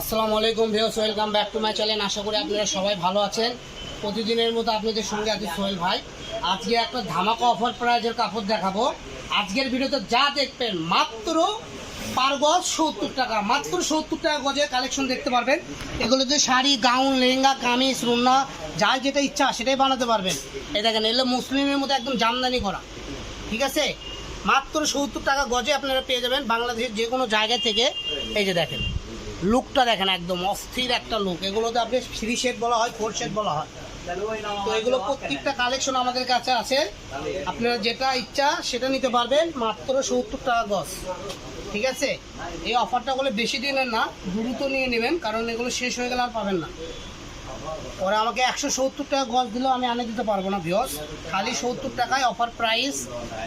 আসসালামু আলাইকুম views welcome back to my channel. আশা করি আপনারা সবাই ভালো আছেন। প্রতিদিনের মতো আপনাদের সঙ্গে আছি সোহেল ভাই। আজকে একটা ধামাকা অফার প্রাইজের কাপড় দেখাবো। আজকের ভিডিওতে যা দেখবেন, মাত্র পার গজ সত্তর টাকা, মাত্র সত্তর টাকা গজে কালেকশন দেখতে পারবেন। এগুলোতে শাড়ি গাউন লেহেঙ্গা, কামিজ, রুন্না যার যেটা ইচ্ছা সেটাই বানাতে পারবেন। এই দেখেন, এগুলো মুসলিমের মতো একদম জামদানি করা। ঠিক আছে? মাত্র সত্তর টাকা গজে আপনারা পেয়ে যাবেন বাংলাদেশের যে কোনো জায়গা থেকে। এই যে দেখেন লুকটা দেখেন একদম অস্থির একটা লুক এগুলোতে আপনি থ্রি শেড বলা হয় ফোর শেড বলা হয়। তো এগুলো প্রত্যেকটা কালেকশন আমাদের কাছে আছে। আপনারা যেটা ইচ্ছা সেটা নিতে পারবেন, মাত্র সত্তর টাকা গজ। ঠিক আছে? এই অফারটা হলে বেশি দিনের না, দ্রুত নিয়ে নেবেন, কারণ এগুলো শেষ হয়ে গেলে আর পাবেন না। ওরা আমাকে একশো সত্তর টাকা গজ দিলেও আমি আনে দিতে পারব না ভিওস খালি সত্তর টাকায় অফার প্রাইস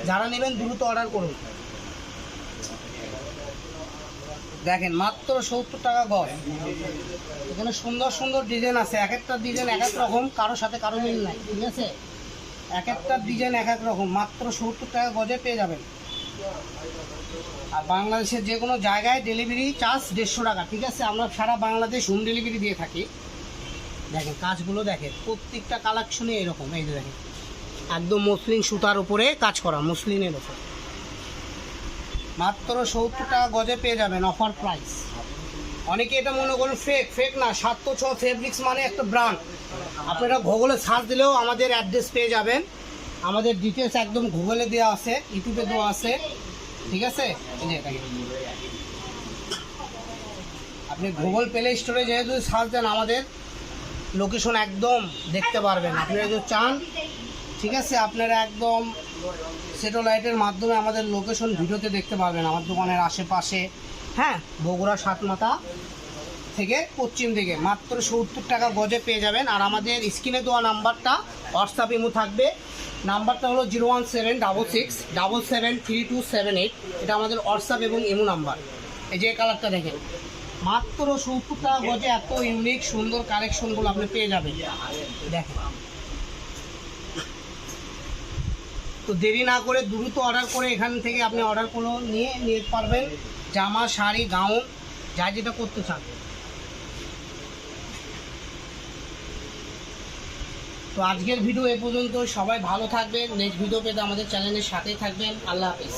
যারা নেবেন দ্রুত অর্ডার করুন। দেখেন, মাত্র সত্তর টাকা গজ। এখানে সুন্দর সুন্দর ডিজাইন আছে। এক একটা ডিজাইন এক এক রকম কারোর সাথে কারও মিল নাই, ঠিক আছে? এক একটা ডিজাইন এক এক রকম, মাত্র সত্তর টাকা গজে পেয়ে যাবেন। আর বাংলাদেশের যে কোনো জায়গায় ডেলিভারি চার্জ দেড়শো টাকা, ঠিক আছে? আমরা সারা বাংলাদেশ হোম ডেলিভারি দিয়ে থাকি। দেখেন, কাজগুলো দেখেন, প্রত্যেকটা কালেকশনে এরকম, এই যে দেখেন। একদম মুসলিম সুতার উপরে কাজ করা মুসলিমের উপর। মাত্র সত্তর টাকা গজে পেয়ে যাবেন অফার প্রাইস অনেকে এটা মনে করুন ফেক ফেক না সাতশো ছ ফেব্রিক্স মানে একটা ব্র্যান্ড আপনারা গুগলে সার্চ দিলেও আমাদের অ্যাড্রেস পেয়ে যাবেন। আমাদের ডিটেলস একদম গুগলে দেওয়া আছে ইউটিউবে দেওয়া আছে। ঠিক আছে। আপনি গুগল প্লে স্টোরে যেহেতু সার্চ দেন আমাদের লোকেশন একদম দেখতে পারবেন। আপনারা যদি চান, ঠিক আছে, আপনারা একদম স্যাটেলাইটের মাধ্যমে আমাদের লোকেশন ভিডিওতে দেখতে পাবেন আমার দোকানের আশেপাশে হ্যাঁ বগুড়া সাতমাথা থেকে পশ্চিম দিকে। মাত্র সত্তর টাকা গজে পেয়ে যাবেন। আর আমাদের স্ক্রিনে দেওয়া নাম্বারটা হোয়াটসঅ্যাপ ইমো থাকবে। নাম্বারটা হলো zero one seven double six double seven three two seven eight. এটা আমাদের হোয়াটসঅ্যাপ এবং ইমো নাম্বার। এই যে কালারটা দেখেন। মাত্র সত্তর টাকা গজে এত ইউনিক সুন্দর কালেকশনগুলো আপনি পেয়ে যাবেন। দেখেন। তো দেরি না করে দ্রুত অর্ডার করে এখান থেকে আপনি অর্ডারগুলো নিয়ে নিয়ে পারবেন। জামা, শাড়ি, গাউন, যা যেটা করতে চান। তো আজকের ভিডিও এ পর্যন্ত সবাই ভালো থাকবেন। নেক্সট ভিডিও পেতে আমাদের চ্যানেলের সাথেই থাকবেন। আল্লাহ হাফিজ।